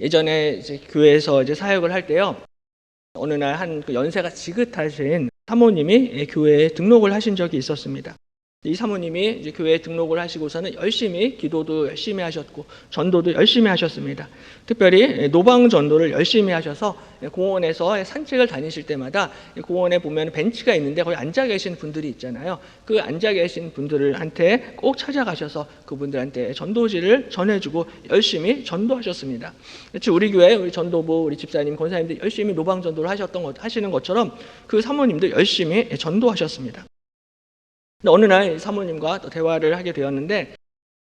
예전에 이제 교회에서 이제 사역을 할 때요. 어느 날한그 연세가 지긋하신 사모님이 예, 교회에 등록을 하신 적이 있었습니다. 이 사모님이 이제 교회에 등록을 하시고서는 열심히 기도도 열심히 하셨고 전도도 열심히 하셨습니다. 특별히 예, 노방 전도를 열심히 하셔서 예, 공원에서 산책을 다니실 때마다 이 공원에 보면 벤치가 있는데 거기 앉아 계신 분들이 있잖아요. 그 앉아 계신 분들한테 꼭 찾아가셔서 그분들한테 전도지를 전해주고 열심히 전도하셨습니다. 그렇지 우리 교회 우리 전도부 우리 집사님 권사님들 열심히 노방 전도를 하셨던 것 하시는 것처럼 그 사모님도 열심히 전도하셨습니다. 근데 어느 날 사모님과 또 대화를 하게 되었는데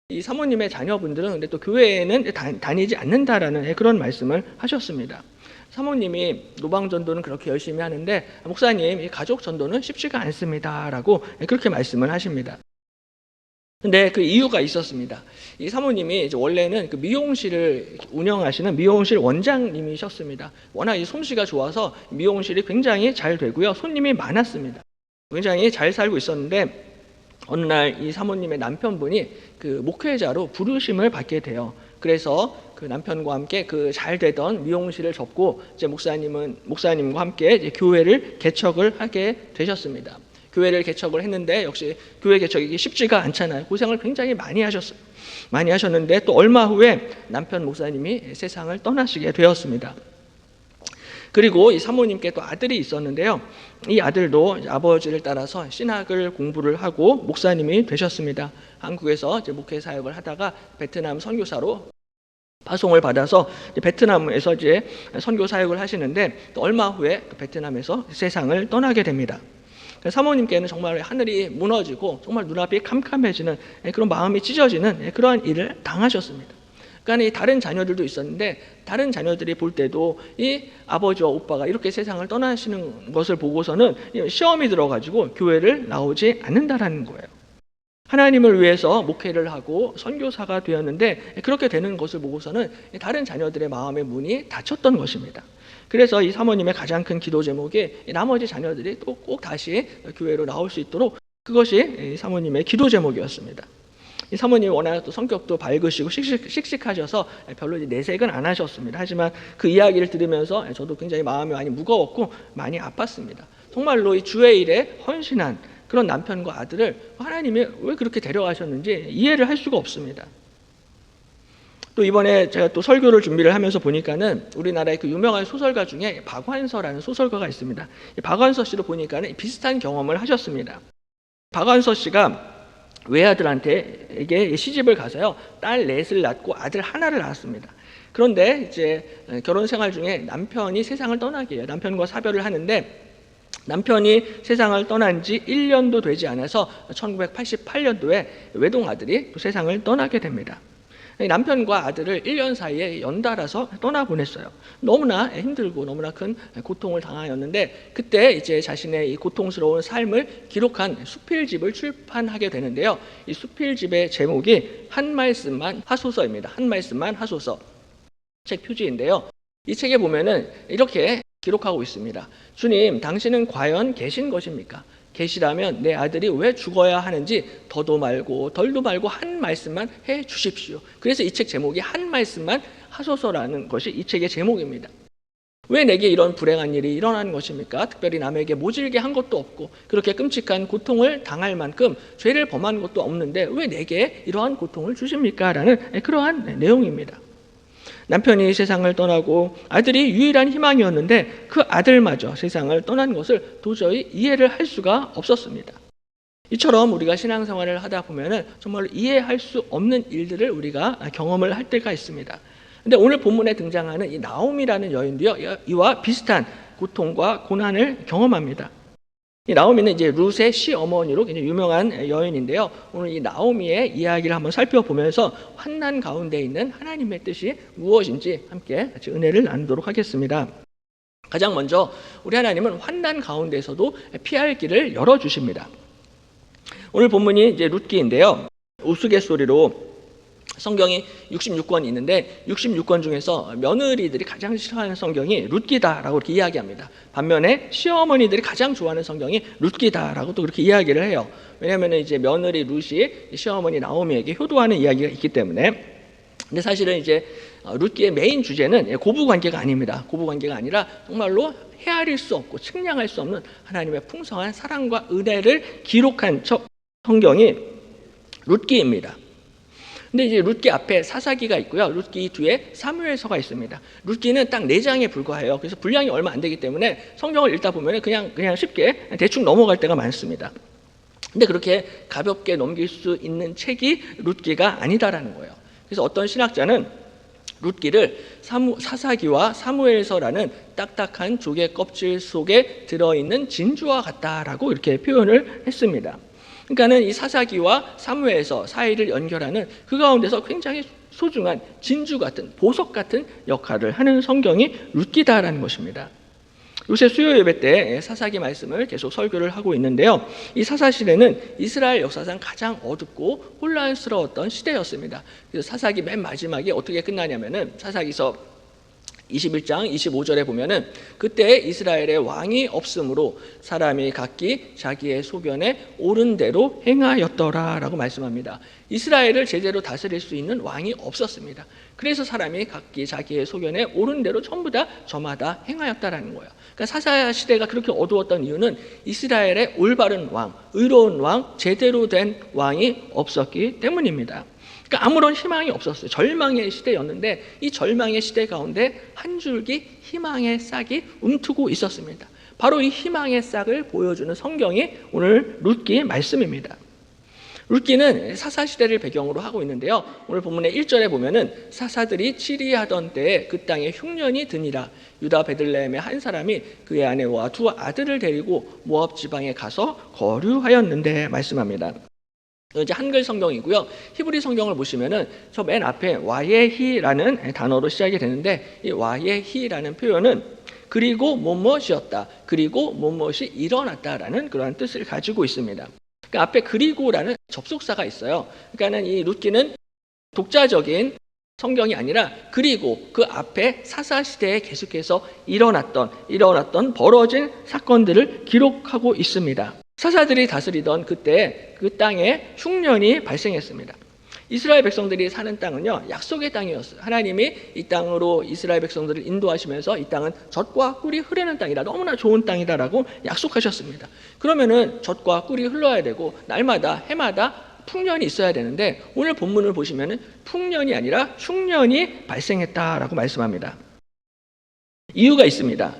이 사모님의 자녀분들은 근데 또 교회에는 다, 다니지 않는다라는 그런 말씀을 하셨습니다. 사모님이 노방 전도는 그렇게 열심히 하는데 목사님 이 가족 전도는 쉽지가 않습니다라고 그렇게 말씀을 하십니다. 근데 그 이유가 있었습니다. 이 사모님이 원래는 그 미용실을 운영하시는 미용실 원장님이셨습니다. 워낙 이 솜씨가 좋아서 미용실이 굉장히 잘 되고요. 손님이 많았습니다. 굉장히 잘 살고 있었는데 어느 날 이 사모님의 남편분이 그 목회자로 부르심을 받게 돼요. 그래서 그 남편과 함께 그 잘 되던 미용실을 접고 이제 목사님은 목사님과 함께 이제 교회를 개척을 하게 되셨습니다. 교회를 개척을 했는데 역시 교회 개척이 쉽지가 않잖아요. 고생을 굉장히 많이 하셨어요. 많이 하셨는데 또 얼마 후에 남편 목사님이 세상을 떠나시게 되었습니다. 그리고 이 사모님께 또 아들이 있었는데요. 이 아들도 아버지를 따라서 신학을 공부를 하고 목사님이 되셨습니다. 한국에서 목회 사역을 하다가 베트남 선교사로 파송을 받아서 베트남에서 이제 선교 사역을 하시는데 또 얼마 후에 그 베트남에서 세상을 떠나게 됩니다. 사모님께는 정말 하늘이 무너지고 정말 눈앞이 캄캄해지는 그런 마음이 찢어지는 그러한 일을 당하셨습니다. 그러니까 이 다른 자녀들도 있었는데 다른 자녀들이 볼 때도 이 아버지와 오빠가 이렇게 세상을 떠나시는 것을 보고서는 시험이 들어가지고 교회를 나오지 않는다라는 거예요. 하나님을 위해서 목회를 하고 선교사가 되었는데 그렇게 되는 것을 보고서는 다른 자녀들의 마음의 문이 닫혔던 것입니다. 그래서 이 사모님의 가장 큰 기도 제목이 나머지 자녀들이 또 꼭 다시 교회로 나올 수 있도록 그것이 사모님의 기도 제목이었습니다. 이 사모님 워낙 또 성격도 밝으시고 씩씩, 하셔서 별로 내색은 안 하셨습니다. 하지만 그 이야기를 들으면서 저도 굉장히 마음이 많이 무거웠고 많이 아팠습니다. 정말로 이 주의 일에 헌신한 그런 남편과 아들을 하나님이 왜 그렇게 데려가셨는지 이해를 할 수가 없습니다. 또 이번에 제가 또 설교를 준비를 하면서 보니까는 우리나라의 그 유명한 소설가 중에 박완서라는 소설가가 있습니다. 박완서 씨도 보니까는 비슷한 경험을 하셨습니다. 박완서 씨가 외아들한테 시집을 가서요 딸 넷을 낳고 아들 하나를 낳았습니다. 그런데 이제 결혼 생활 중에 남편이 세상을 떠나게 해요. 남편과 사별을 하는데 남편이 세상을 떠난 지 1년도 되지 않아서 1988년도에 외동 아들이 세상을 떠나게 됩니다. 남편과 아들을 1년 사이에 연달아서 떠나보냈어요. 너무나 힘들고 너무나 큰 고통을 당하였는데 그때 이제 자신의 이 고통스러운 삶을 기록한 수필집을 출판하게 되는데요. 이 수필집의 제목이 한 말씀만 하소서입니다. 한 말씀만 하소서. 책 표지인데요. 이 책에 보면은 이렇게 기록하고 있습니다. 주님, 당신은 과연 계신 것입니까? 계시라면 내 아들이 왜 죽어야 하는지 더도 말고 덜도 말고 한 말씀만 해 주십시오. 그래서 이 책 제목이 한 말씀만 하소서라는 것이 이 책의 제목입니다. 왜 내게 이런 불행한 일이 일어나는 것입니까? 특별히 남에게 모질게 한 것도 없고 그렇게 끔찍한 고통을 당할 만큼 죄를 범한 것도 없는데 왜 내게 이러한 고통을 주십니까? 라는 그러한 내용입니다. 남편이 세상을 떠나고 아들이 유일한 희망이었는데 그 아들마저 세상을 떠난 것을 도저히 이해를 할 수가 없었습니다. 이처럼 우리가 신앙생활을 하다 보면은 정말 이해할 수 없는 일들을 우리가 경험을 할 때가 있습니다. 근데 오늘 본문에 등장하는 이 나옴이라는 여인도요, 이와 비슷한 고통과 고난을 경험합니다. 이 나오미는 이제 룻의 시어머니로 굉장히 유명한 여인인데요. 오늘 이 나오미의 이야기를 한번 살펴보면서 환난 가운데 있는 하나님의 뜻이 무엇인지 함께 같이 은혜를 나누도록 하겠습니다. 가장 먼저 우리 하나님은 환난 가운데서도 피할 길을 열어 주십니다. 오늘 본문이 이제 룻기인데요. 우스갯소리로 성경이 66권이 있는데 66권 중에서 며느리들이 가장 싫어하는 성경이 룻기다라고 이렇게 이야기합니다. 반면에 시어머니들이 가장 좋아하는 성경이 룻기다라고 또 그렇게 이야기를 해요. 왜냐하면 이제 며느리 룻이 시어머니 나오미에게 효도하는 이야기가 있기 때문에 근데 사실은 이제 어, 룻기의 메인 주제는 예, 고부 관계가 아닙니다. 고부 관계가 아니라 정말로 헤아릴 수 없고 측량할 수 없는 하나님의 풍성한 사랑과 은혜를 기록한 첫 성경이 룻기입니다. 근데 이제 룻기 앞에 사사기가 있고요. 룻기 뒤에 사무엘서가 있습니다. 룻기는 딱 네 장에 불과해요. 그래서 분량이 얼마 안 되기 때문에 성경을 읽다 보면 그냥 그냥 쉽게 대충 넘어갈 때가 많습니다. 근데 그렇게 가볍게 넘길 수 있는 책이 룻기가 아니다라는 거예요. 그래서 어떤 신학자는 룻기를 사무, 사사기와 사무엘서라는 딱딱한 조개 껍질 속에 들어있는 진주와 같다라고 이렇게 표현을 했습니다. 그러니까는 이 사사기와 사무엘서 사이를 연결하는 그 가운데서 굉장히 소중한 진주 같은 보석 같은 역할을 하는 성경이 룻기다라는 것입니다. 요새 수요 예배 때 사사기 말씀을 계속 설교를 하고 있는데요. 이 사사 시대는 이스라엘 역사상 가장 어둡고 혼란스러웠던 시대였습니다. 그래서 사사기 맨 마지막에 어떻게 끝나냐면은 사사기서 21장 25절에 보면은 그때 이스라엘의 왕이 없으므로 사람이 각기 자기의 소견에 옳은 대로 행하였더라라고 말씀합니다. 이스라엘을 제대로 다스릴 수 있는 왕이 없었습니다. 그래서 사람이 각기 자기의 소견에 옳은 대로 전부 다 저마다 행하였다라는 거예요. 그러니까 사사 시대가 그렇게 어두웠던 이유는 이스라엘의 올바른 왕, 의로운 왕, 제대로 된 왕이 없었기 때문입니다. 그러니까 아무런 희망이 없었어요. 절망의 시대였는데 이 절망의 시대 가운데 한 줄기 희망의 싹이 움트고 있었습니다. 바로 이 희망의 싹을 보여주는 성경이 오늘 룻기 말씀입니다. 룻기는 사사 시대를 배경으로 하고 있는데요. 오늘 본문의 1절에 보면은 사사들이 치리하던 때에 그 땅에 흉년이 드니라 유다 베들레헴의 한 사람이 그의 아내와 두 아들을 데리고 모압 지방에 가서 거류하였는데 말씀합니다. 이제 한글 성경이고요. 히브리 성경을 보시면은 저 맨 앞에 와예히라는 단어로 시작이 되는데 이 와예히라는 표현은 그리고 뭐뭇이었다. 그리고 뭐뭇이 일어났다라는 그러한 뜻을 가지고 있습니다. 그 앞에 그리고라는 접속사가 있어요. 그러니까는 이 룻기는 독자적인 성경이 아니라 그리고 그 앞에 사사 시대에 계속해서 일어났던 일어났던 벌어진 사건들을 기록하고 있습니다. 사사들이 다스리던 그때 그 땅에 흉년이 발생했습니다. 이스라엘 백성들이 사는 땅은요 약속의 땅이었어요. 하나님이 이 땅으로 이스라엘 백성들을 인도하시면서 이 땅은 젖과 꿀이 흐르는 땅이다. 너무나 좋은 땅이다라고 약속하셨습니다. 그러면은 젖과 꿀이 흘러야 되고 날마다 해마다 풍년이 있어야 되는데 오늘 본문을 보시면은 풍년이 아니라 흉년이 발생했다라고 말씀합니다. 이유가 있습니다.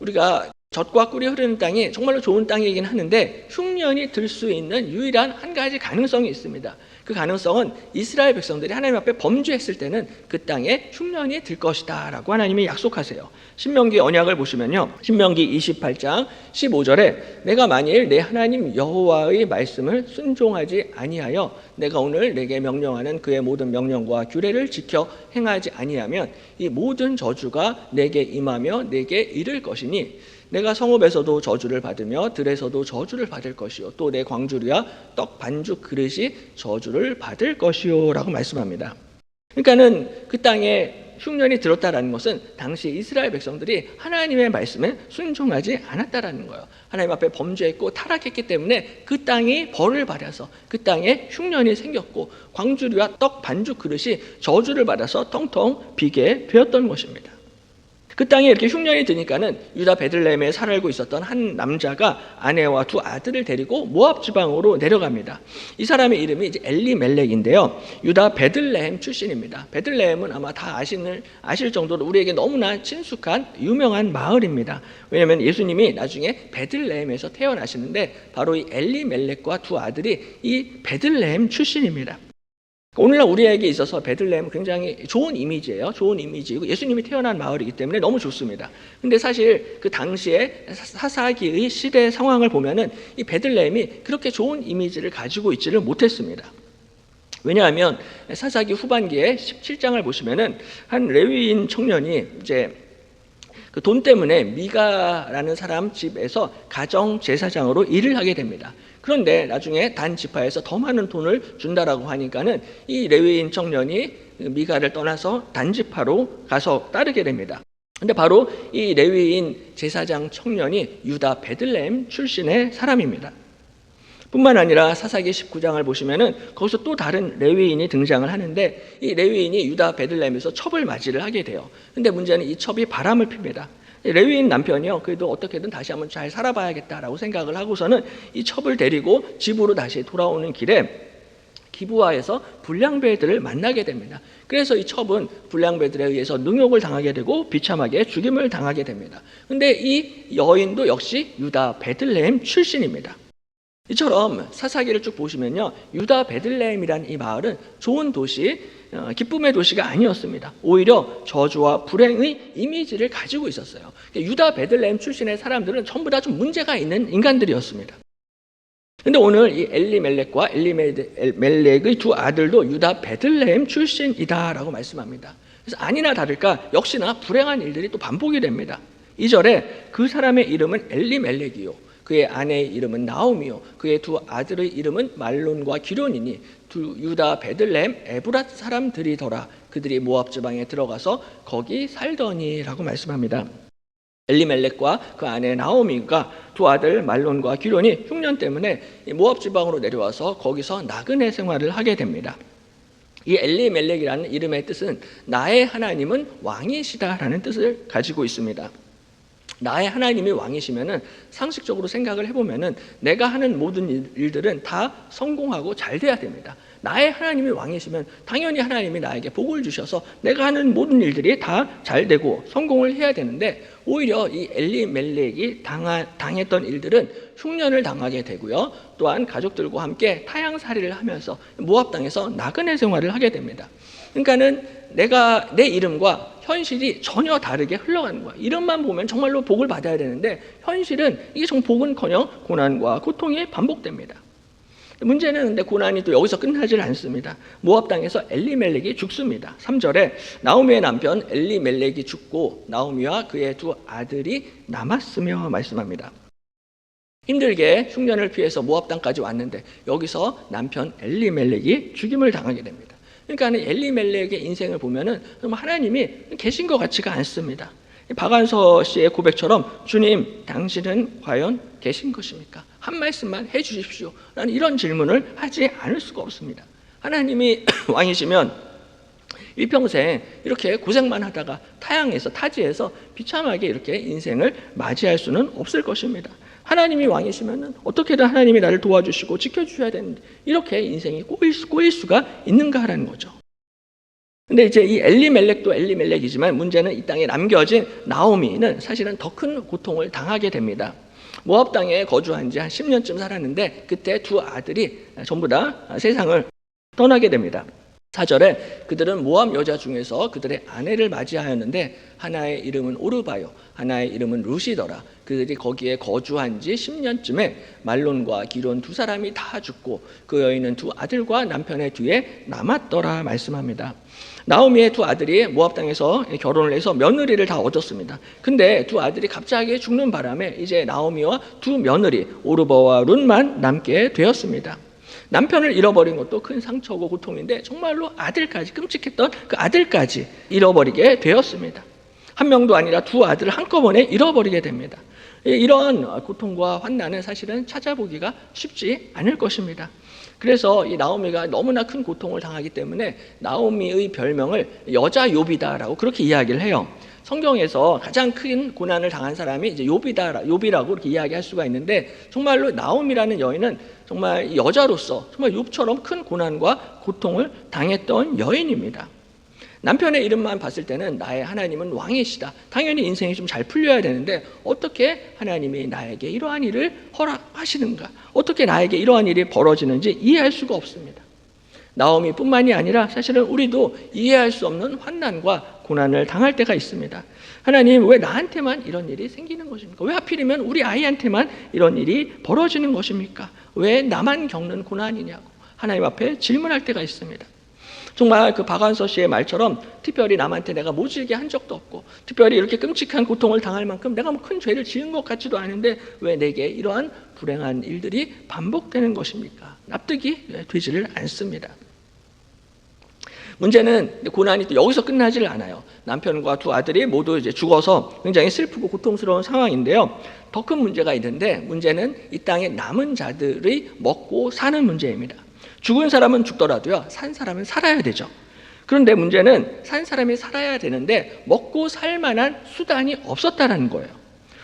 우리가 젖과 꿀이 흐르는 땅이 정말로 좋은 땅이긴 하는데 흉년이 들 수 있는 유일한 한 가지 가능성이 있습니다. 그 가능성은 이스라엘 백성들이 하나님 앞에 범죄했을 때는 그 땅에 흉년이 들 것이다라고 하나님이 약속하세요. 신명기 언약을 보시면요. 신명기 28장 15절에 내가 만일 내 하나님 여호와의 말씀을 순종하지 아니하여 내가 오늘 내게 명령하는 그의 모든 명령과 규례를 지켜 행하지 아니하면 이 모든 저주가 내게 임하며 내게 이를 것이니 내가 성읍에서도 저주를 받으며 들에서도 저주를 받을 것이요 또 내 광주리와 떡 반죽 그릇이 저주를 받을 것이요라고 말씀합니다. 그러니까는 그 땅에 흉년이 들었다라는 것은 당시 이스라엘 백성들이 하나님의 말씀에 순종하지 않았다라는 거예요. 하나님 앞에 범죄했고 타락했기 때문에 그 땅이 벌을 받아서 그 땅에 흉년이 생겼고 광주리와 떡 반죽 그릇이 저주를 받아서 텅텅 비게 되었던 것입니다. 그 땅에 이렇게 흉년이 드니까는 유다 베들레헴에 살고 있었던 한 남자가 아내와 두 아들을 데리고 모압 지방으로 내려갑니다. 이 사람의 이름이 이제 엘리멜렉인데요. 유다 베들레헴 출신입니다. 베들레헴은 아마 다 아시는 아실 정도로 우리에게 너무나 친숙한 유명한 마을입니다. 왜냐하면 예수님이 나중에 베들레헴에서 태어나시는데 바로 이 엘리멜렉과 두 아들이 이 베들레헴 출신입니다. 오늘날 우리에게 있어서 베들레헴은 굉장히 좋은 이미지예요. 좋은 이미지고 예수님이 태어난 마을이기 때문에 너무 좋습니다. 근데 사실 그 당시에 사사기의 시대 상황을 보면은 이 베들레헴이 그렇게 좋은 이미지를 가지고 있지를 못했습니다. 왜냐하면 사사기 후반기에 17장을 보시면은 한 레위인 청년이 이제 그 돈 때문에 미가라는 사람 집에서 가정 제사장으로 일을 하게 됩니다. 그런데 나중에 단 지파에서 더 많은 돈을 준다라고 하니까는 이 레위인 청년이 미가를 떠나서 단 지파로 가서 따르게 됩니다. 근데 바로 이 레위인 제사장 청년이 유다 베들레헴 출신의 사람입니다. 뿐만 아니라 사사기 19장을 보시면은 거기서 또 다른 레위인이 등장을 하는데 이 레위인이 유다 베들레헴에서 첩을 맞이를 하게 돼요. 근데 문제는 이 첩이 바람을 핍니다. 이 레위인 남편이요. 그래도 어떻게든 다시 한번 잘 살아봐야겠다라고 생각을 하고서는 이 첩을 데리고 집으로 다시 돌아오는 길에 기부하에서 불량배들을 만나게 됩니다. 그래서 이 첩은 불량배들에 의해서 능욕을 당하게 되고 비참하게 죽임을 당하게 됩니다. 근데 이 여인도 역시 유다 베들레헴 출신입니다. 이처럼 사사기를 쭉 보시면요. 유다 베들레헴이라는 이 마을은 좋은 도시, 어, 기쁨의 도시가 아니었습니다. 오히려 저주와 불행의 이미지를 가지고 있었어요. 유다 베들레헴 출신의 사람들은 전부 다 좀 문제가 있는 인간들이었습니다. 근데 오늘 이 엘리멜렉과 엘리멜렉의 두 아들도 유다 베들레헴 출신이다라고 말씀합니다. 그래서 아니나 다를까 역시나 불행한 일들이 또 반복이 됩니다. 2절에 그 사람의 이름은 엘리멜렉이요 그의 아내의 이름은 나오미요 그의 두 아들의 이름은 말론과 기론이니 두 유다 베들레헴 에브랏 사람들이더라 그들이 모압 지방에 들어가서 거기 살더니라고 말씀합니다. 엘리멜렉과 그 아내 나오미가 두 아들 말론과 기론이 흉년 때문에 모압 지방으로 내려와서 거기서 나그네 생활을 하게 됩니다. 이 엘리멜렉이라는 이름의 뜻은 나의 하나님은 왕이시다라는 뜻을 가지고 있습니다. 나의 하나님이 왕이시면은 상식적으로 생각을 해보면은 내가 하는 모든 일들은 다 성공하고 잘 돼야 됩니다. 나의 하나님이 왕이시면 당연히 하나님이 나에게 복을 주셔서 내가 하는 모든 일들이 다 잘 되고 성공을 해야 되는데 오히려 이 엘리멜렉이 당했던 일들은 흉년을 당하게 되고요. 또한 가족들과 함께 타향살이를 하면서 모압 땅에서 나그네 생활을 하게 됩니다. 그러니까는 내가 내 이름과 현실이 전혀 다르게 흘러가는 거야. 이름만 보면 정말로 복을 받아야 되는데 현실은 이게 정 복은커녕 고난과 고통이 반복됩니다. 문제는 근데 고난이 또 여기서 끝나질 않습니다. 모압 땅에서 엘리멜렉이 죽습니다. 3절에 나오미의 남편 엘리멜렉이 죽고 나오미와 그의 두 아들이 남았으며 말씀합니다. 힘들게 흉년을 피해서 모압 땅까지 왔는데 여기서 남편 엘리멜렉이 죽임을 당하게 됩니다. 그러니까 엘리멜렉의 인생을 보면은 하나님이 계신 것 같지가 않습니다. 박안서 씨의 고백처럼 주님, 당신은 과연 계신 것입니까? 한 말씀만 해 주십시오. 라는 이런 질문을 하지 않을 수가 없습니다. 하나님이 왕이시면 일평생 이렇게 고생만 하다가 타양에서 타지에서 비참하게 이렇게 인생을 맞이할 수는 없을 것입니다. 하나님이 왕이시면 어떻게든 하나님이 나를 도와주시고 지켜주셔야 되는데 이렇게 인생이 꼬일, 수, 꼬일 수가 있는가라는 거죠. 근데 이제 이 엘리멜렉도 엘리멜렉이지만 문제는 이 땅에 남겨진 나오미는 사실은 더 큰 고통을 당하게 됩니다. 모압 땅에 거주한 지 한 10년쯤 살았는데 그때 두 아들이 전부 다 세상을 떠나게 됩니다. 4절에 그들은 모압 여자 중에서 그들의 아내를 맞이하였는데 하나의 이름은 오르바요 하나의 이름은 루시더라 그들이 거기에 거주한 지 10년쯤에 말론과 기론 두 사람이 다 죽고 그 여인은 두 아들과 남편의 뒤에 남았더라 말씀합니다. 나오미의 두 아들이 모압 땅에서 결혼을 해서 며느리를 다 얻었습니다. 근데 두 아들이 갑자기 죽는 바람에 이제 나오미와 두 며느리 오르버와 룬만 남게 되었습니다. 남편을 잃어버린 것도 큰 상처고 고통인데 정말로 아들까지 끔찍했던 그 아들까지 잃어버리게 되었습니다. 한 명도 아니라 두 아들을 한꺼번에 잃어버리게 됩니다. 이런 고통과 환난은 사실은 찾아보기가 쉽지 않을 것입니다. 그래서 이 나오미가 너무나 큰 고통을 당하기 때문에 나오미의 별명을 여자 욥이다라고 그렇게 이야기를 해요. 성경에서 가장 큰 고난을 당한 사람이 이제 욥이다, 욥이라고 이렇게 이야기할 수가 있는데 정말로 나오미라는 여인은 정말 여자로서 정말 욥처럼 큰 고난과 고통을 당했던 여인입니다. 남편의 이름만 봤을 때는 나의 하나님은 왕이시다. 당연히 인생이 좀 잘 풀려야 되는데 어떻게 하나님이 나에게 이러한 일을 허락하시는가? 어떻게 나에게 이러한 일이 벌어지는지 이해할 수가 없습니다. 나오미뿐만이 아니라 사실은 우리도 이해할 수 없는 환난과 고난을 당할 때가 있습니다. 하나님 왜 나한테만 이런 일이 생기는 것입니까? 왜 하필이면 우리 아이한테만 이런 일이 벌어지는 것입니까? 왜 나만 겪는 고난이냐고 하나님 앞에 질문할 때가 있습니다. 정말 그 박완서 씨의 말처럼 특별히 남한테 내가 모질게 한 적도 없고 특별히 이렇게 끔찍한 고통을 당할 만큼 내가 뭐 큰 죄를 지은 것 같지도 않은데 왜 내게 이러한 불행한 일들이 반복되는 것입니까? 납득이 되지를 않습니다. 문제는 고난이 또 여기서 끝나지를 않아요. 남편과 두 아들이 모두 이제 죽어서 굉장히 슬프고 고통스러운 상황인데요. 더 큰 문제가 있는데 문제는 이 땅에 남은 자들이 먹고 사는 문제입니다. 죽은 사람은 죽더라도요. 산 사람은 살아야 되죠. 그런데 문제는 산 사람이 살아야 되는데 먹고 살 만한 수단이 없었다라는 거예요.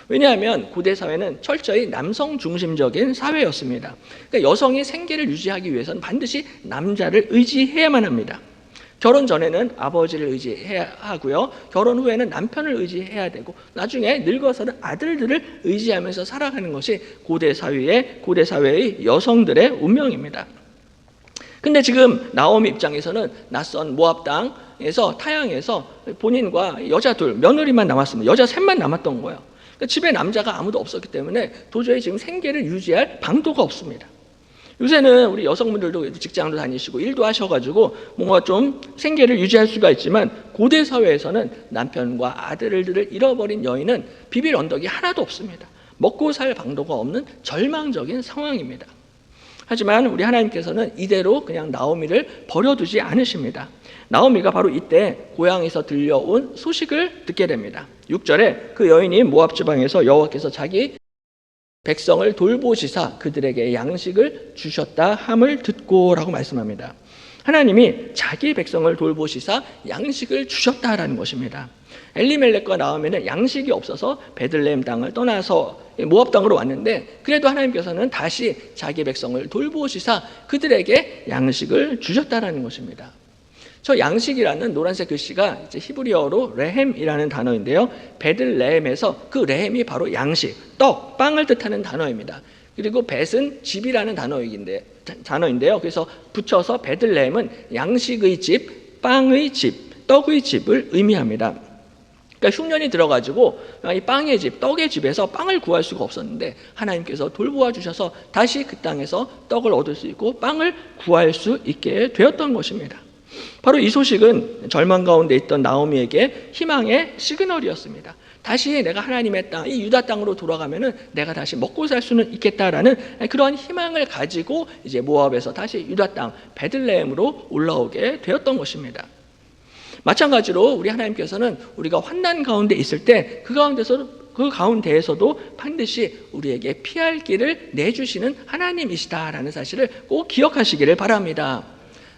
왜냐하면 고대 사회는 철저히 남성 중심적인 사회였습니다. 그러니까 여성이 생계를 유지하기 위해서는 반드시 남자를 의지해야만 합니다. 결혼 전에는 아버지를 의지해야 하고요. 결혼 후에는 남편을 의지해야 되고 나중에 늙어서는 아들들을 의지하면서 살아가는 것이 고대 사회의 고대 사회의 여성들의 운명입니다. 근데 지금 나오미 입장에서는 낯선 모압 땅에서 타양에서 본인과 여자 둘 며느리만 남았습니다. 여자 셋만 남았던 거예요. 그러니까 집에 남자가 아무도 없었기 때문에 도저히 지금 생계를 유지할 방도가 없습니다. 요새는 우리 여성분들도 직장도 다니시고 일도 하셔가지고 뭔가 좀 생계를 유지할 수가 있지만 고대 사회에서는 남편과 아들들을 잃어버린 여인은 비빌 언덕이 하나도 없습니다. 먹고 살 방도가 없는 절망적인 상황입니다. 하지만 우리 하나님께서는 이대로 그냥 나오미를 버려두지 않으십니다. 나오미가 바로 이때 고향에서 들려온 소식을 듣게 됩니다. 6절에 그 여인이 모압 지방에서 여호와께서 자기 백성을 돌보시사 그들에게 양식을 주셨다 함을 듣고라고 말씀합니다. 하나님이 자기 백성을 돌보시사 양식을 주셨다라는 것입니다. 엘리멜렉과 나오면은 양식이 없어서 베들레헴 땅을 떠나서 모압 땅으로 왔는데 그래도 하나님께서는 다시 자기 백성을 돌보시사 그들에게 양식을 주셨다라는 것입니다. 저 양식이라는 노란색 글씨가 이제 히브리어로 레헴이라는 단어인데요. 베들레헴에서 그 레헴이 바로 양식, 떡, 빵을 뜻하는 단어입니다. 그리고 벳은 집이라는 단어인데 단어인데요. 그래서 붙여서 베들레헴은 양식의 집, 빵의 집, 떡의 집을 의미합니다. 그러니까 흉년이 들어가지고 이 빵의 집, 떡의 집에서 빵을 구할 수가 없었는데 하나님께서 돌보아 주셔서 다시 그 땅에서 떡을 얻을 수 있고 빵을 구할 수 있게 되었던 것입니다. 바로 이 소식은 절망 가운데 있던 나오미에게 희망의 시그널이었습니다. 다시 내가 하나님의 땅, 이 유다 땅으로 돌아가면은 내가 다시 먹고 살 수는 있겠다라는 그런 희망을 가지고 이제 모압에서 다시 유다 땅 베들레헴으로 올라오게 되었던 것입니다. 마찬가지로 우리 하나님께서는 우리가 환난 가운데 있을 때 그 가운데서 그 가운데에서도 반드시 우리에게 피할 길을 내주시는 하나님이시다라는 사실을 꼭 기억하시기를 바랍니다.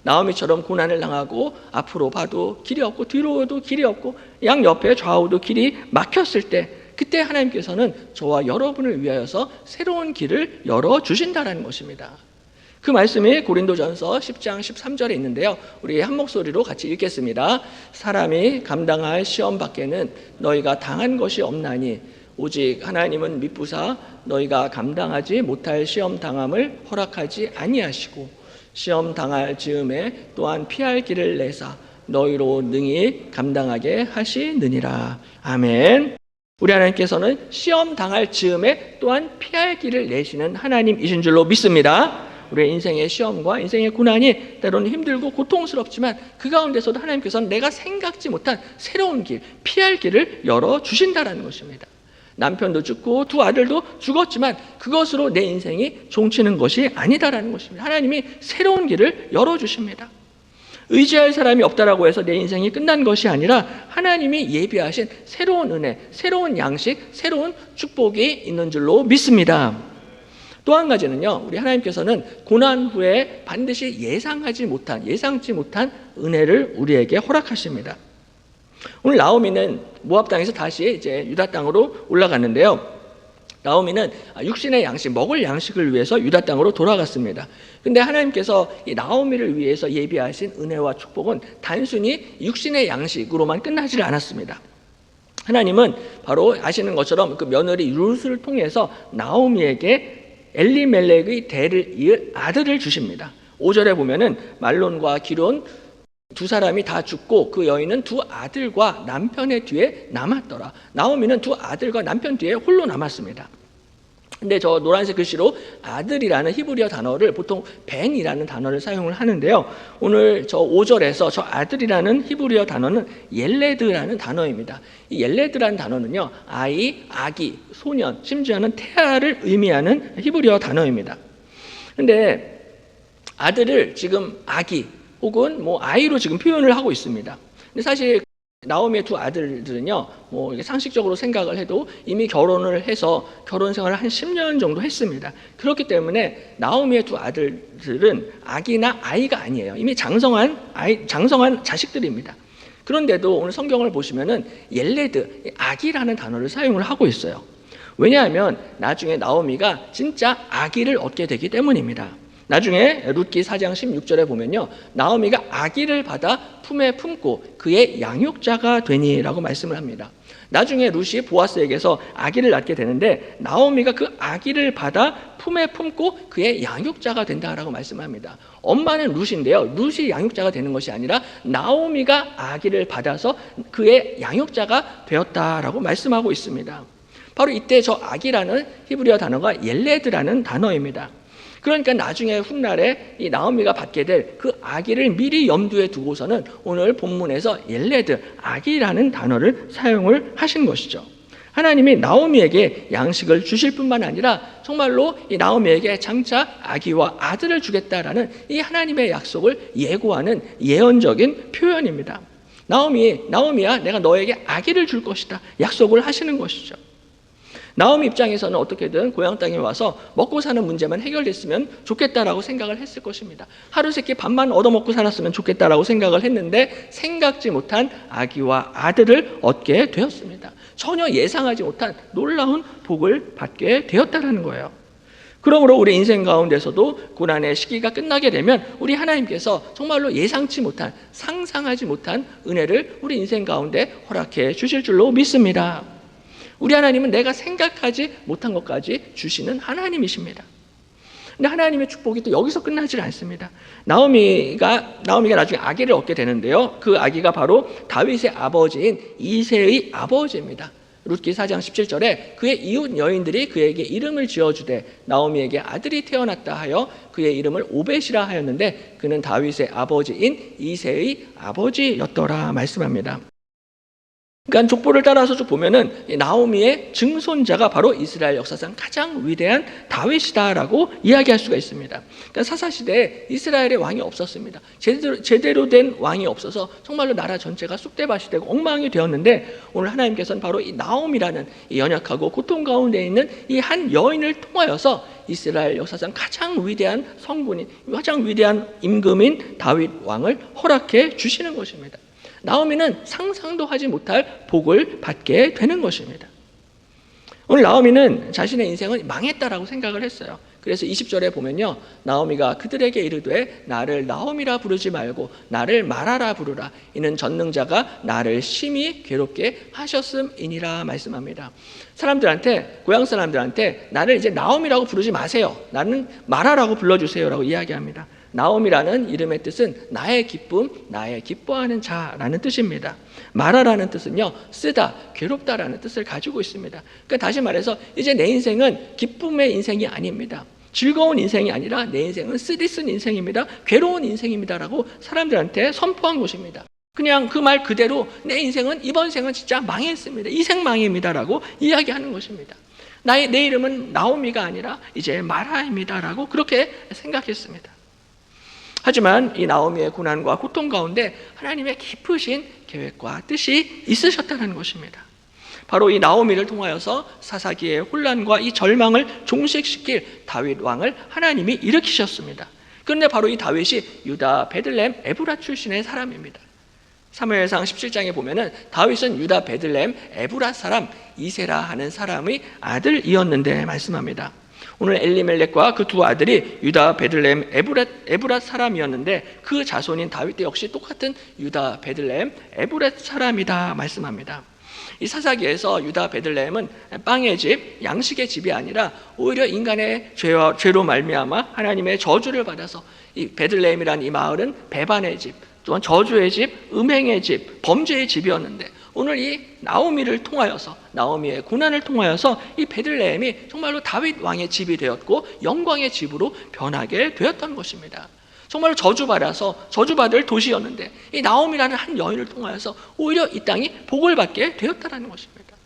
나오미처럼 고난을 당하고 앞으로 봐도 길이 없고 뒤로도 길이 없고 양 옆에 좌우도 길이 막혔을 때 그때 하나님께서는 저와 여러분을 위하여서 새로운 길을 열어 주신다라는 것입니다. 그 말씀이 고린도전서 10장 13절에 있는데요. 우리 한 목소리로 같이 읽겠습니다. 사람이 감당할 시험 밖에는 너희가 당한 것이 없나니 오직 하나님은 미쁘사 너희가 감당하지 못할 시험 당함을 허락하지 아니하시고 시험 당할 즈음에 또한 피할 길을 내사 너희로 능히 감당하게 하시느니라. 아멘. 우리 하나님께서는 시험 당할 즈음에 또한 피할 길을 내시는 하나님이신 줄로 믿습니다. 우리의 인생의 시험과 인생의 고난이 때로는 힘들고 고통스럽지만 그 가운데서도 하나님께서는 내가 생각지 못한 새로운 길, 피할 길을 열어 주신다라는 것입니다. 남편도 죽고 두 아들도 죽었지만 그것으로 내 인생이 종치는 것이 아니다라는 것입니다. 하나님이 새로운 길을 열어 주십니다. 의지할 사람이 없다라고 해서 내 인생이 끝난 것이 아니라 하나님이 예비하신 새로운 은혜, 새로운 양식, 새로운 축복이 있는 줄로 믿습니다. 또 한 가지는요, 우리 하나님께서는 고난 후에 반드시 예상하지 못한, 예상치 못한 은혜를 우리에게 허락하십니다. 오늘 나오미는 모압 땅에서 다시 이제 유다 땅으로 올라갔는데요. 나오미는 육신의 양식, 먹을 양식을 위해서 유다 땅으로 돌아갔습니다. 근데 하나님께서 이 나오미를 위해서 예비하신 은혜와 축복은 단순히 육신의 양식으로만 끝나지 않았습니다. 하나님은 바로 아시는 것처럼 그 며느리 룻을 통해서 나오미에게 엘리멜렉의 대를 이을 아들을 주십니다. 5절에 보면은 말론과 기론 두 사람이 다 죽고 그 여인은 두 아들과 남편의 뒤에 남았더라. 나오미는 두 아들과 남편 뒤에 홀로 남았습니다. 근데 저 노란색 글씨로 아들이라는 히브리어 단어를 보통 벤이라는 단어를 사용을 하는데요. 오늘 저 5절에서 저 아들이라는 히브리어 단어는 옐레드라는 단어입니다. 이 옐레드라는 단어는요. 아이, 아기, 소년, 심지어는 태아를 의미하는 히브리어 단어입니다. 근데 아들을 지금 아기 혹은 뭐 아이로 지금 표현을 하고 있습니다. 근데 사실 나오미의 두 아들들은요, 뭐 상식적으로 생각을 해도 이미 결혼을 해서 결혼 생활을 한 10년 정도 했습니다. 그렇기 때문에 나오미의 두 아들들은 아기나 아이가 아니에요. 이미 장성한 아이, 장성한 자식들입니다. 그런데도 오늘 성경을 보시면은 옐레드, 아기라는 단어를 사용을 하고 있어요. 왜냐하면 나중에 나오미가 진짜 아기를 얻게 되기 때문입니다. 나중에 룻기 4장 16절에 보면요. 나오미가 아기를 받아 품에 품고 그의 양육자가 되니라고 말씀을 합니다. 나중에 룻이 보아스에게서 아기를 낳게 되는데 나오미가 그 아기를 받아 품에 품고 그의 양육자가 된다라고 말씀합니다. 엄마는 룻인데요. 룻이 양육자가 되는 것이 아니라 나오미가 아기를 받아서 그의 양육자가 되었다라고 말씀하고 있습니다. 바로 이때 저 아기라는 히브리어 단어가 옐레드라는 단어입니다. 그러니까 나중에 훗날에 이 나오미가 받게 될 그 아기를 미리 염두에 두고서는 오늘 본문에서 옐레드 아기라는 단어를 사용을 하신 것이죠. 하나님이 나오미에게 양식을 주실 뿐만 아니라 정말로 이 나오미에게 장차 아기와 아들을 주겠다라는 이 하나님의 약속을 예고하는 예언적인 표현입니다. 나오미, 나오미야, 내가 너에게 아기를 줄 것이다. 약속을 하시는 것이죠. 나오미 입장에서는 어떻게든 고향 땅에 와서 먹고 사는 문제만 해결됐으면 좋겠다라고 생각을 했을 것입니다. 하루 세끼 밥만 얻어먹고 살았으면 좋겠다라고 생각을 했는데 생각지 못한 아기와 아들을 얻게 되었습니다. 전혀 예상하지 못한 놀라운 복을 받게 되었다라는 거예요. 그러므로 우리 인생 가운데서도 고난의 시기가 끝나게 되면 우리 하나님께서 정말로 예상치 못한 상상하지 못한 은혜를 우리 인생 가운데 허락해 주실 줄로 믿습니다. 우리 하나님은 내가 생각하지 못한 것까지 주시는 하나님이십니다. 근데 하나님의 축복이 또 여기서 끝나질 않습니다. 나오미가 나오미가 나중에 아기를 얻게 되는데요. 그 아기가 바로 다윗의 아버지인 이세의 아버지입니다. 룻기 4장 17절에 그의 이웃 여인들이 그에게 이름을 지어주되 나오미에게 아들이 태어났다 하여 그의 이름을 오벳이라 하였는데 그는 다윗의 아버지인 이세의 아버지였더라 말씀합니다. 그러니까 족보를 따라서 쭉 보면은 나오미의 증손자가 바로 이스라엘 역사상 가장 위대한 다윗이다라고 이야기할 수가 있습니다. 그러니까 사사 시대에 이스라엘의 왕이 없었습니다. 제대로 제대로 된 왕이 없어서 정말로 나라 전체가 쑥대밭이 되고 엉망이 되었는데 오늘 하나님께서는 바로 이 나오미라는 이 연약하고 고통 가운데 있는 이 한 여인을 통하여서 이스라엘 역사상 가장 위대한 성분인 가장 위대한 임금인 다윗 왕을 허락해 주시는 것입니다. 나오미는 상상도 하지 못할 복을 받게 되는 것입니다. 오늘 나오미는 자신의 인생은 망했다라고 생각을 했어요. 그래서 20절에 보면요. 나오미가 그들에게 이르되 나를 나오미라 부르지 말고 나를 마라라 부르라. 이는 전능자가 나를 심히 괴롭게 하셨음이니라 말씀합니다. 사람들한테 고향 사람들한테 나를 이제 나오미라고 부르지 마세요. 나는 마라라고 불러주세요라고 이야기합니다. 나옴이라는 이름의 뜻은 나의 기쁨, 나의 기뻐하는 자라는 뜻입니다. 마라라는 뜻은요, 쓰다, 괴롭다라는 뜻을 가지고 있습니다. 그러니까 다시 말해서 이제 내 인생은 기쁨의 인생이 아닙니다. 즐거운 인생이 아니라 내 인생은 쓰디쓴 인생입니다. 괴로운 인생입니다라고 사람들한테 선포한 것입니다. 그냥 그 말 그대로 내 인생은 이번 생은 진짜 망했습니다. 이 생 망입니다라고 이야기하는 것입니다. 나의 내 이름은 나오미가 아니라 이제 마라입니다라고 그렇게 생각했습니다. 하지만 이 나오미의 고난과 고통 가운데 하나님의 깊으신 계획과 뜻이 있으셨다는 것입니다. 바로 이 나오미를 통하여서 사사기의 혼란과 이 절망을 종식시킬 다윗 왕을 하나님이 일으키셨습니다. 그런데 바로 이 다윗이 유다 베들렘 에브라 출신의 사람입니다. 사무엘상 17장에 보면은 다윗은 유다 베들렘 에브라 사람 이세라 하는 사람의 아들이었는데 말씀합니다. 오늘 엘리멜렉과 그 두 아들이 유다 베들레헴 에브렛 에브랏 사람이었는데 그 자손인 다윗 역시 똑같은 유다 베들레헴 에브렛 사람이다 말씀합니다. 이 사사기에서 유다 베들레헴은 빵의 집, 양식의 집이 아니라 오히려 인간의 죄와 죄로 말미암아 하나님의 저주를 받아서 이 베들레헴이라는 이 마을은 배반의 집, 또한 저주의 집, 음행의 집, 범죄의 집이었는데 오늘 이 나오미를 통하여서 나오미의 고난을 통하여서 이 베들레헴이 정말로 다윗 왕의 집이 되었고 영광의 집으로 변하게 되었던 것입니다. 정말로 저주받아서 저주받을 도시였는데 이 나오미라는 한 여인을 통하여서 오히려 이 땅이 복을 받게 되었다는 것입니다.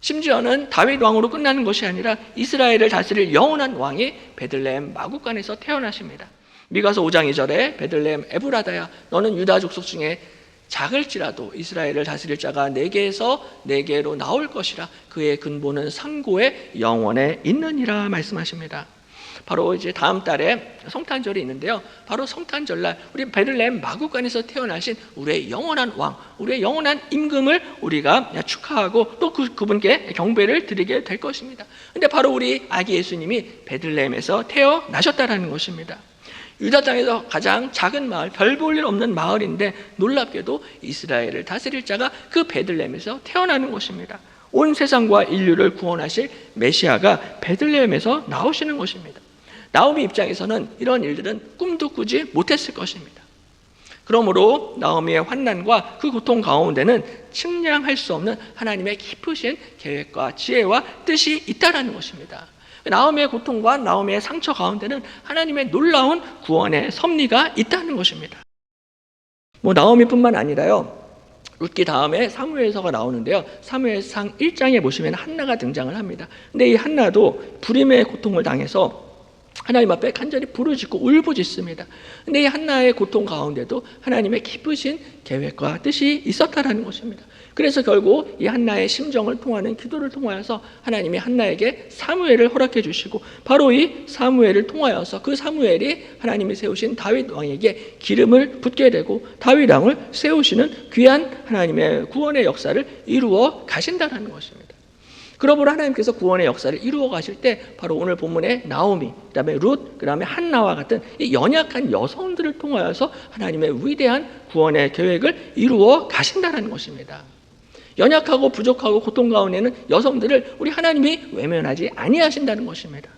심지어는 다윗 왕으로 끝나는 것이 아니라 이스라엘을 다스릴 영원한 왕이 베들레헴 마구간에서 태어나십니다. 미가서 5장 2절에 베들레헴 에브라다야 너는 유다 족속 중에 작을지라도 이스라엘을 다스릴 자가 내게에서 내게로 나올 것이라 그의 근본은 상고의 영원에 있느니라 말씀하십니다. 바로 이제 다음 달에 성탄절이 있는데요. 바로 성탄절날 우리 베들레헴 마구간에서 태어나신 우리의 영원한 왕, 우리의 영원한 임금을 우리가 축하하고 또 그, 그분께 경배를 드리게 될 것입니다. 근데 바로 우리 아기 예수님이 베들레헴에서 태어나셨다라는 것입니다. 유다 땅에서 가장 작은 마을, 별 볼 일 없는 마을인데 놀랍게도 이스라엘을 다스릴 자가 그 베들레헴에서 태어나는 것입니다. 온 세상과 인류를 구원하실 메시아가 베들레헴에서 나오시는 것입니다. 나오미 입장에서는 이런 일들은 꿈도 꾸지 못했을 것입니다. 그러므로 나오미의 환난과 그 고통 가운데는 측량할 수 없는 하나님의 깊으신 계획과 지혜와 뜻이 있다라는 것입니다. 나오미의 고통과 나오미의 상처 가운데는 하나님의 놀라운 구원의 섭리가 있다는 것입니다. 뭐 나오미뿐만 아니라요. 룻기 다음에 사무엘서가 나오는데요. 사무엘상 1장에 보시면 한나가 등장을 합니다. 근데 이 한나도 불임의 고통을 당해서 하나님 앞에 간절히 부르짖고 울부짖습니다. 근데 이 한나의 고통 가운데도 하나님의 기쁘신 계획과 뜻이 있었다라는 것입니다. 그래서 결국 이 한나의 심정을 통하는 기도를 통하여서 하나님이 한나에게 사무엘을 허락해 주시고 바로 이 사무엘을 통하여서 그 사무엘이 하나님이 세우신 다윗 왕에게 기름을 붓게 되고 다윗 왕을 세우시는 귀한 하나님의 구원의 역사를 이루어 가신다라는 것입니다. 그러므로 하나님께서 구원의 역사를 이루어 가실 때 바로 오늘 본문의 나오미, 그다음에 룻, 그다음에 한나와 같은 이 연약한 여성들을 통하여서 하나님의 위대한 구원의 계획을 이루어 가신다는 것입니다. 연약하고 부족하고 고통 가운데 는 여성들을 우리 하나님이 외면하지 아니하신다는 것입니다.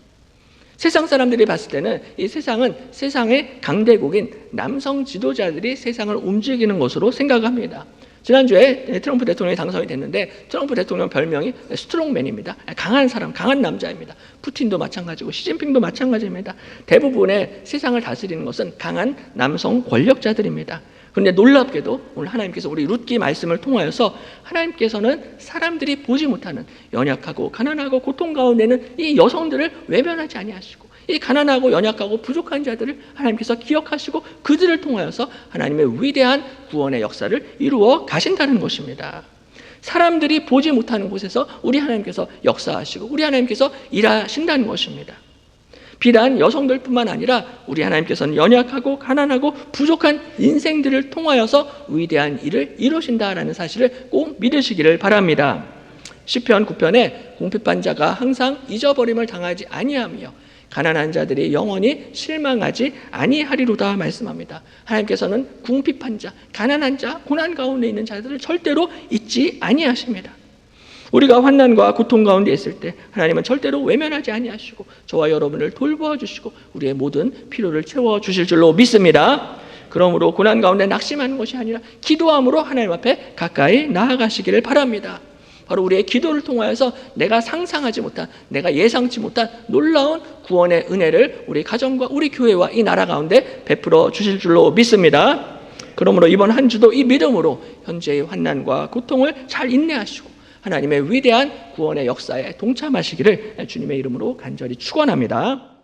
세상 사람들이 봤을 때는 이 세상은 세상의 강대국인 남성 지도자들이 세상을 움직이는 것으로 생각합니다. 지난주에 트럼프 대통령이 당선이 됐는데 트럼프 대통령 별명이 스트롱맨입니다. 강한 사람, 강한 남자입니다. 푸틴도 마찬가지고 시진핑도 마찬가지입니다. 대부분의 세상을 다스리는 것은 강한 남성 권력자들입니다. 그런데 놀랍게도 오늘 하나님께서 우리 룻기 말씀을 통하여서 하나님께서는 사람들이 보지 못하는 연약하고 가난하고 고통 가운데는 이 여성들을 외면하지 아니하시고 이 가난하고 연약하고 부족한 자들을 하나님께서 기억하시고 그들을 통하여서 하나님의 위대한 구원의 역사를 이루어 가신다는 것입니다. 사람들이 보지 못하는 곳에서 우리 하나님께서 역사하시고 우리 하나님께서 일하신다는 것입니다. 비단 여성들뿐만 아니라 우리 하나님께서는 연약하고 가난하고 부족한 인생들을 통하여서 위대한 일을 이루신다라는 사실을 꼭 믿으시기를 바랍니다. 시편 9편에 공핍한 자가 항상 잊어버림을 당하지 아니하며 가난한 자들이 영원히 실망하지 아니하리로다 말씀합니다. 하나님께서는 궁핍한 자, 가난한 자, 고난 가운데 있는 자들을 절대로 잊지 아니하십니다. 우리가 환난과 고통 가운데 있을 때 하나님은 절대로 외면하지 아니하시고 저와 여러분을 돌보아 주시고 우리의 모든 필요를 채워 주실 줄로 믿습니다. 그러므로 고난 가운데 낙심하는 것이 아니라 기도함으로 하나님 앞에 가까이 나아가시기를 바랍니다. 바로 우리의 기도를 통하여서 내가 상상하지 못한, 내가 예상치 못한 놀라운 구원의 은혜를 우리 가정과 우리 교회와 이 나라 가운데 베풀어 주실 줄로 믿습니다. 그러므로 이번 한 주도 이 믿음으로 현재의 환난과 고통을 잘 인내하시고 하나님의 위대한 구원의 역사에 동참하시기를 주님의 이름으로 간절히 축원합니다.